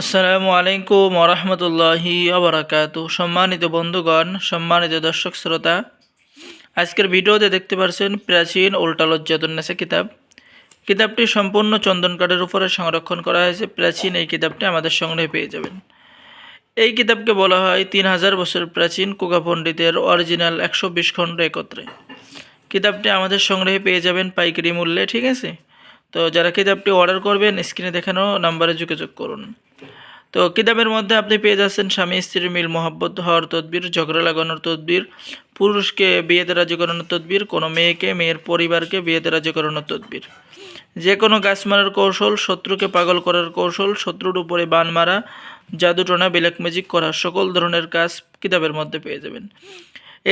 আসসালামু আলাইকুম ওরহমতুল্লাহি আবরাকাত সম্মানিত বন্ধুগণ, সম্মানিত দর্শক শ্রোতা, আজকের ভিডিওতে দেখতে পাচ্ছেন প্রাচীন উল্টালজ্জাতুন্নেসা কিতাব। কিতাবটি সম্পূর্ণ চন্দন কাঠের উপরে সংরক্ষণ করা হয়েছে। প্রাচীন এই কিতাবটি আমাদের সংগ্রহে পেয়ে যাবেন। এই কিতাবকে বলা হয় তিন হাজার বছর প্রাচীন কুকা পণ্ডিতের অরিজিনাল একশো বিশ খণ্ড একত্রে। কিতাবটি আমাদের সংগ্রহে পেয়ে যাবেন পাইকারি মূল্যে, ঠিক আছে? তো যারা কিতাবটি অর্ডার করবেন, স্ক্রিনে দেখানো নাম্বারে যোগাযোগ করুন। তো কিতাবের মধ্যে আপনি পেয়ে যাচ্ছেন স্বামী, স্ত্রীর মিল, মহাব্বত হওয়ার তদবির, ঝগড়া লাগানোর তদবির, পুরুষকে বিয়েতে রাজি করানোর তদবির, কোনো মেয়েকে, মেয়ের পরিবারকে বিয়েতে রাজি করানোর তদবির। যে কোনো গাছ মারার কৌশল, শত্রুকে পাগল করার কৌশল, শত্রুর উপরে বান মারা জাদুটনা ব্ল্যাক ম্যাজিক করা, সকল ধরনের কাজ কিতাবের মধ্যে পেয়ে যাবেন।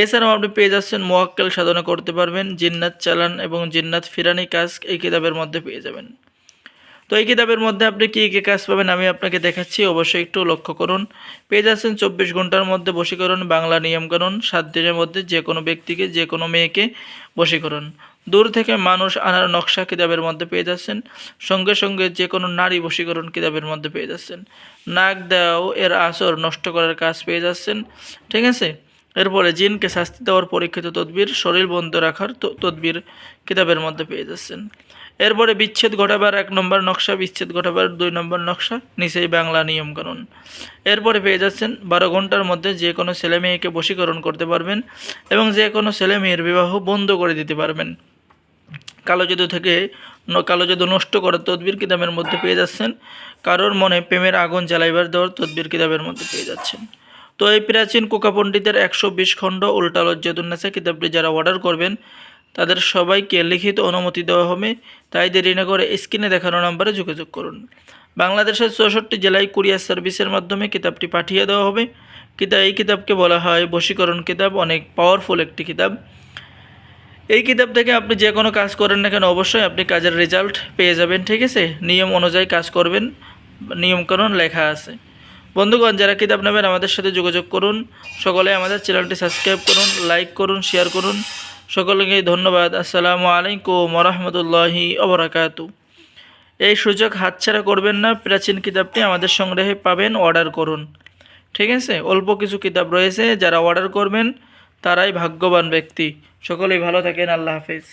এছাড়াও আপনি পেয়ে যাচ্ছেন মোয়াক্কেল সাধনা করতে পারবেন, জিন্নাত চালান এবং জিন্নাত ফিরানি কাজ এই কিতাবের মধ্যে পেয়ে যাবেন। তো এই কিতাবের মধ্যে আপনি কী কী কাজ পাবেন আমি আপনাকে দেখাচ্ছি, অবশ্যই একটু লক্ষ্য করুন। পেয়ে যাচ্ছেন চব্বিশ ঘণ্টার মধ্যে বশীকরণ, বাংলা নিয়মকানুন, সাত দিনের মধ্যে যে কোনো ব্যক্তিকে, যে কোনো মেয়েকে বশীকরণ। দূর থেকে মানুষ আনার নকশা কিতাবের মধ্যে পেয়ে যাচ্ছেন, সঙ্গে সঙ্গে যে কোনো নারী বশীকরণ কিতাবের মধ্যে পেয়ে যাচ্ছেন। নাক দেওয়াও এর আসর নষ্ট করার কাজ পেয়ে যাচ্ছেন, ঠিক আছে? এরপরে জিনকে শাস্তি দেওয়ার পরীক্ষিত তদবির শরীর বন্ধ রাখার তদবির কিতাবের মধ্যে পেয়ে যাচ্ছেন। এরপরে বিচ্ছেদ ঘটাবার এক নম্বর নকশা, বিচ্ছেদ ঘটাবার দুই নম্বর নকশা, নিচেই বাংলা নিয়মকানুন। এরপরে পেয়ে যাচ্ছেন বারো ঘণ্টার মধ্যে যে কোনো ছেলে মেয়েকে বশীকরণ করতে পারবেন এবং যে কোনো ছেলে মেয়ের বিবাহ বন্ধ করে দিতে পারবেন। কালো জাদু থেকে কালো জাদু নষ্ট করার তদবির কিতাবের মধ্যে পেয়ে যাচ্ছেন। কারোর মনে প্রেমের আগুন জ্বালাইবার দেওয়ার তদবির কিতাবের মধ্যে পেয়ে যাচ্ছেন। তো এই প্রাচীন কোকা পণ্ডিতের একশো বিশ খণ্ড উল্টা লজ্জাতুন্নেসা কিতাবটি যারা অর্ডার করবেন, তাদের সবাইকে লিখিত অনুমতি দেওয়া হবে। তাই দেরি না করে স্ক্রিনে দেখানো নম্বরে যোগাযোগ করুন। বাংলাদেশের চৌষট্টি জেলায় কুরিয়ার সার্ভিসের মাধ্যমে কিতাবটি পাঠিয়ে দেওয়া হবে। কিতা, এই কিতাবকে বলা হয় বশীকরণ কিতাব, অনেক পাওয়ারফুল একটি কিতাব। এই কিতাব থেকে আপনি যে কোনো কাজ করেন না কেন অবশ্যই আপনি কাজের রেজাল্ট পেয়ে যাবেন, ঠিক আছে? নিয়ম অনুযায়ী কাজ করবেন। নিয়মকানুন লেখা আছে। বন্ধুগণ, যারা কিতাব নেবেন আমাদের সাথে যোগাযোগ করুন, সকলে আমাদের চ্যানেলটি সাবস্ক্রাইব করুন, লাইক করুন, শেয়ার করুন। সকলকে ধন্যবাদ। আসসালামু আলাইকুম রহমতুল্লাহি অবরাকাতু এই সুযোগ হাতছাড়া করবেন না, প্রাচীন কিতাবটি আমাদের সংগ্রহে পাবেন, অর্ডার করুন। ঠিক আছে? অল্প কিছু কিতাব রয়েছে, যারা অর্ডার করবেন, তারাই ভাগ্যবান ব্যক্তি। সকলেই ভালো থাকেন, আল্লাহ হাফিজ।